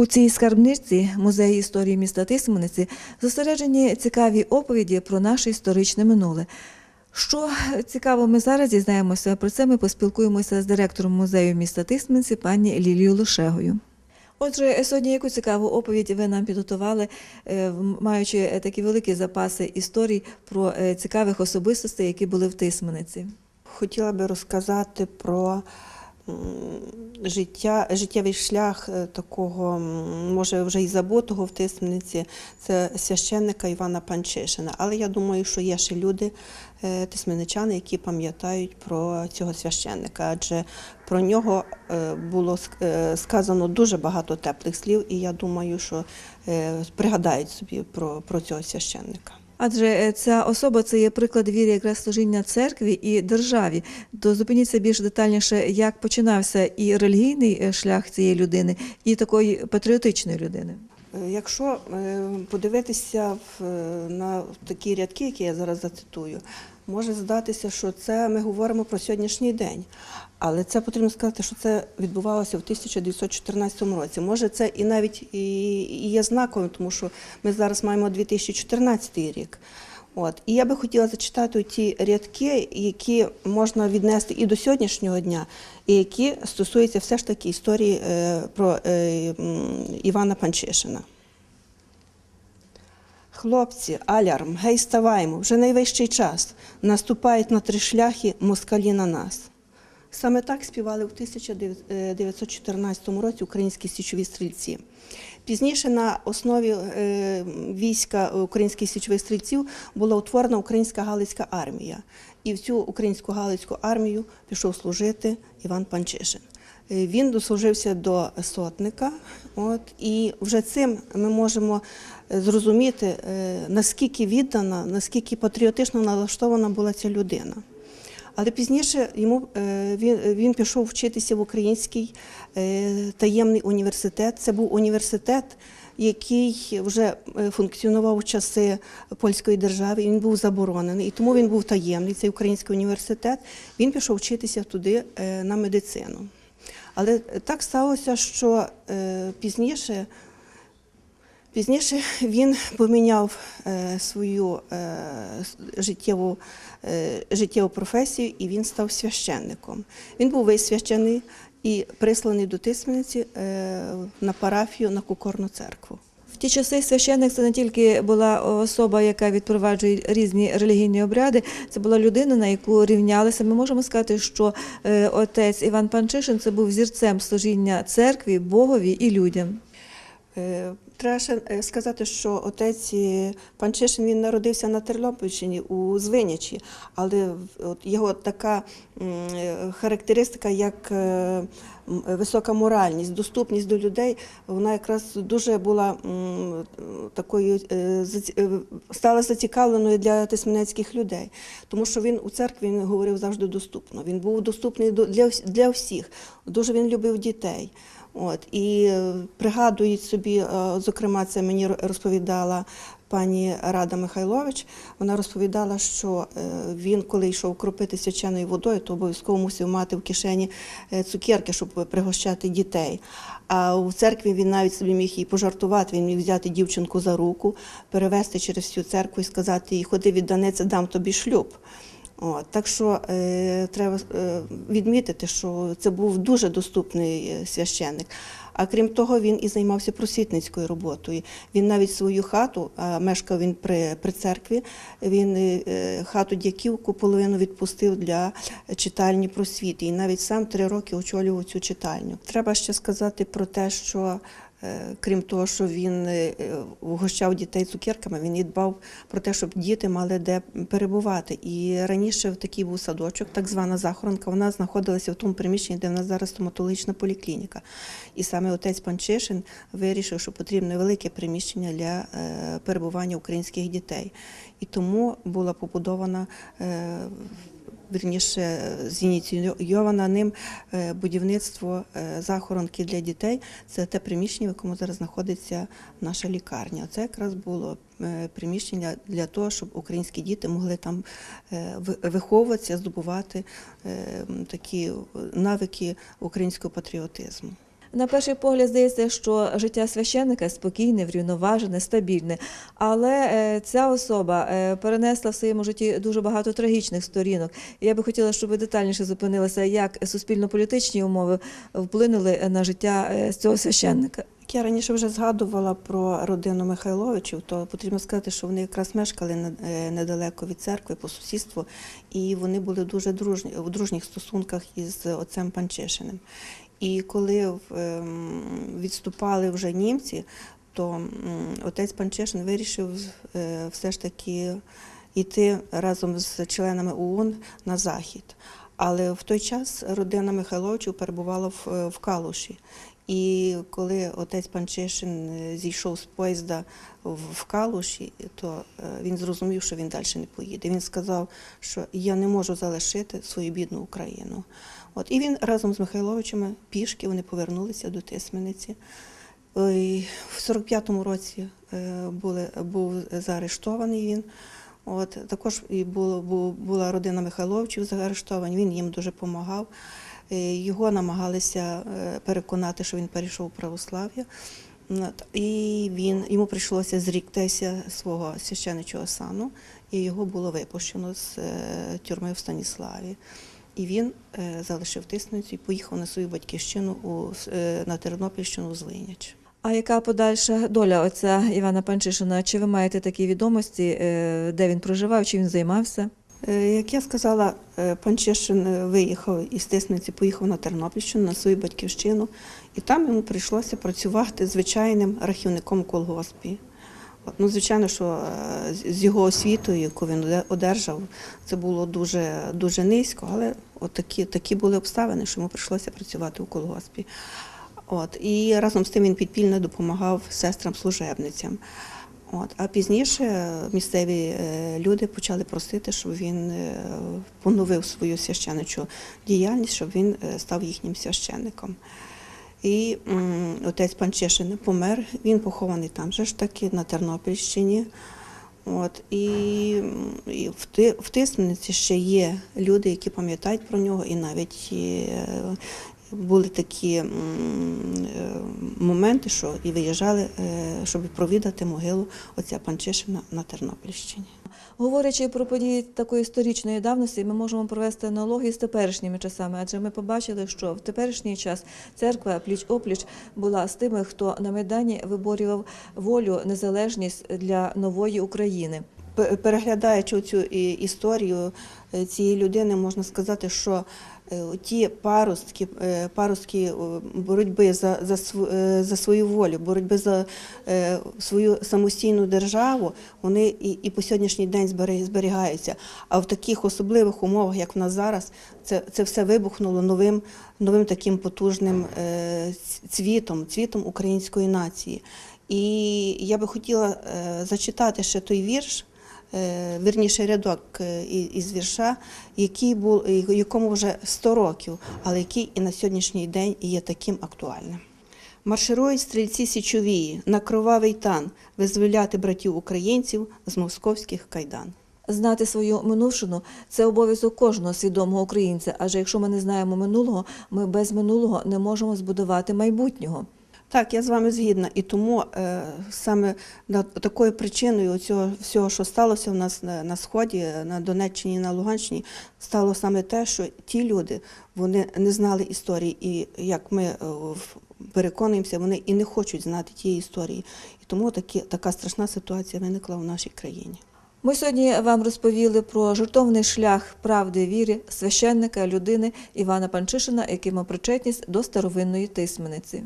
У цій скарбниці музею історії міста Тисмениці зосереджені цікаві оповіді про наше історичне минуле. Що цікаво, ми зараз дізнаємося. Про це ми поспілкуємося з директором музею міста Тисменці пані Лілією Лошегою. Отже, сьогодні яку цікаву оповідь ви нам підготували, е, маючи е, такі великі запаси історій про е, цікавих особистостей, які були в Тисмениці. Хотіла би розказати про життя, життєвий шлях е, такого, може, вже й забутого в Тисмениці, це священника Івана Панчишина. Але я думаю, що є ще люди, е, тисменичани, які пам'ятають про цього священника, адже про нього е, було сказано дуже багато теплих слів, і я думаю, що пригадають собі про, про цього священника. Адже е, ця особа це є приклад віри якраз служіння церкві і державі. То зупиніться більш детальніше, як починався і релігійний е, шлях цієї людини, і такої патріотичної людини. Е, Якщо подивитися на такі рядки, які я зараз зацитую, може здатися, що це ми говоримо про сьогоднішній день. Але це потрібно сказати, що це відбувалося в 1914 році. Може, це і навіть і, є знаковим, тому що ми зараз маємо 2014 рік. От. І я би хотіла зачитати ті рядки, які можна віднести і до сьогоднішнього дня, і які стосуються все ж таки історії е, про е, Івана Панчишина. Хлопці, алярм, гей, ставаймо, вже найвищий час. Наступають на три шляхи москалі на нас. Саме так співали в 1914 році українські січові стрільці. Пізніше на основі е, війська українських січових стрільців була утворена українська Галицька армія. І в цю українську Галицьку армію пішов служити Іван Панчишин. Е, Він дослужився до сотника, от, і вже цим ми можемо е, зрозуміти, е, наскільки віддана, наскільки патріотично налаштована була ця людина. Але пізніше йому він, він пішов вчитися в український таємний університет. Це був університет, який вже функціонував у часи польської держави. Він був заборонений, і тому він був таємний. Цей український університет. Він пішов вчитися туди на медицину. Але так сталося, що е, пізніше. Пізніше він поміняв е, свою е, життєву, життєву професію і він став священником. Він був висвячений і присланий до Тисмениці на парафію на Кукорну церкву. Ті часи священник це не тільки була особа, яка відпроваджує різні релігійні обряди, це була людина, на яку рівнялися. Ми можемо сказати, що е, отець Іван Панчишин це був зірцем служіння церкві, Богові і людям. Треба сказати, що отець е, Панчишин він народився на Тернопільщині у Звинячі, але от його така е, характеристика, як е, висока моральність, доступність до людей, вона якраз дуже була такою стала зацікавленою для тисменецьких людей, тому що він у церкві він говорив завжди доступно. Він був доступний до- для, для всіх. Дуже він любив дітей. От і е, пригадують собі, е, зокрема, це мені розповідала пані Рада Михайлович. Вона розповідала, що е, він, коли йшов кропити свяченою водою, то обов'язково мусив мати в кишені цукерки, щоб пригощати дітей. А у церкві він навіть собі міг і пожартувати. Він міг взяти дівчинку за руку, перевести через всю церкву і сказати їй, ходи від Даниці, дам тобі шлюб. От, так що е, треба е, відмітити, що це був дуже доступний е, священник. А крім того, він і займався просвітницькою роботою. Він навіть свою хату, а мешкав він при, при церкві, він е, е, хату дяківку половину відпустив для читальні просвіти. І навіть сам три роки очолював цю читальню. Треба ще сказати про те, що Крім того, що він е, вгощав дітей цукерками, він і дбав про те, щоб діти мали де перебувати. І раніше в такий був садочок, так звана захоронка, вона знаходилася в тому приміщенні, де в нас зараз стоматологічна поліклініка. І саме отець Панчишин вирішив, що потрібне велике приміщення для е, перебування українських дітей. І тому була побудована. Вірніше зініційовано ним е, будівництво е, захоронки для дітей. Це те приміщення, в якому зараз знаходиться наша лікарня. Це якраз було е, приміщення для того, щоб українські діти могли там виховуватися, здобувати такі навики українського патріотизму. На перший погляд здається, що життя священника спокійне, врівноважене, стабільне. Але е, ця особа е, перенесла в своєму житті дуже багато трагічних сторінок. Я би хотіла, щоб ви детальніше зупинилися, як суспільно-політичні умови вплинули на життя е, цього священника. Я раніше вже згадувала про родину Михайловичів, то потрібно сказати, що вони якраз мешкали недалеко від церкви по сусідству, і вони були дуже дружні в дружніх стосунках із отцем Панчишиним. І коли ем, відступали вже німці, то отець Панчишин вирішив е, все ж таки йти разом з членами ООН на захід. Але в той час родина Михайловичів перебувала в, в Калуші. І коли отець Панчишин е, зійшов з поїзда в Калуші, то е, він зрозумів, що він далі не поїде. Він сказав, що я не можу залишити свою бідну Україну. От і він разом з Михайловичами пішки вони повернулися до Тисмениці. Ой, В 45-му році е, були, був заарештований він. От, також і було, бу- була родина Михайловичів заарештовані, він їм дуже допомагав. Е, Його намагалися е, переконати, що він перейшов у православ'я. І він, йому прийшлося зріктися свого священичого сану, і його було випущено з е, тюрми в Станіславі. І він залишив тисницю і поїхав на свою батьківщину у, на Тернопільщину у Звиняч. А яка подальша доля отця Івана Панчишина? Чи ви маєте такі відомості, де він проживав, чи він займався? Е, Як я сказала, е, пан Чешин е, виїхав із Тисниці, поїхав на Тернопільщину, на свою батьківщину, і там йому прийшлося працювати звичайним рахівником колгоспі. Ну, звичайно, що з його освітою, яку він одержав, це було дуже, дуже низько, але от такі, такі були обставини, що йому прийшлося працювати у колгоспі. От, і разом з тим він підпільно допомагав сестрам-служебницям. От, а пізніше місцеві е, люди почали просити, щоб він е, поновив свою священичу діяльність, щоб він е, став їхнім священником. І отець Панчишин помер, він похований там же ж таки, на Тернопільщині. От, і, і в, Ти- в Тисмениці ще є люди, які пам'ятають про нього, і навіть були такі е, моменти, що і виїжджали, е, щоб провідати могилу отця Панчишина на Тернопільщині. Говорячи про події такої історичної давності, ми можемо провести аналогії з теперішніми часами, адже ми побачили, що в теперішній час церква пліч опліч була з тими, хто на Майдані виборював волю, незалежність для нової України. Пе- Переглядаючи цю історію е, цієї людини, можна сказати, що е, ті паростки, е, паростки боротьби за, за, за свою волю, боротьби за свою самостійну державу, вони і, і по сьогоднішній день зберігаються. А в таких особливих умовах, як в нас зараз, це, це все вибухнуло новим, новим таким потужним цвітом, цвітом української нації. І я би хотіла зачитати ще той вірш, е, вірніше рядок е, із вірша, який був, якому вже 100 років, але який і на сьогоднішній день є таким актуальним. Марширують стрільці січовії на кровавий тан визволяти братів українців з московських кайдан. Знати свою минувшину це обов'язок кожного свідомого українця. Адже якщо ми не знаємо минулого, ми без минулого не можемо збудувати майбутнього. Так, я з вами згідна. І тому е, саме такою причиною цього всього, що сталося в нас на, на сході, на Донеччині, на Луганщині, стало саме те, що ті люди вони не знали історії, і як ми е, переконуємося, вони і не хочуть знати тієї історії. І тому такі, така страшна ситуація виникла в нашій країні. Ми сьогодні вам розповіли про жертовний шлях правди віри священника людини Івана Панчишина, який мав причетність до старовинної тисмениці.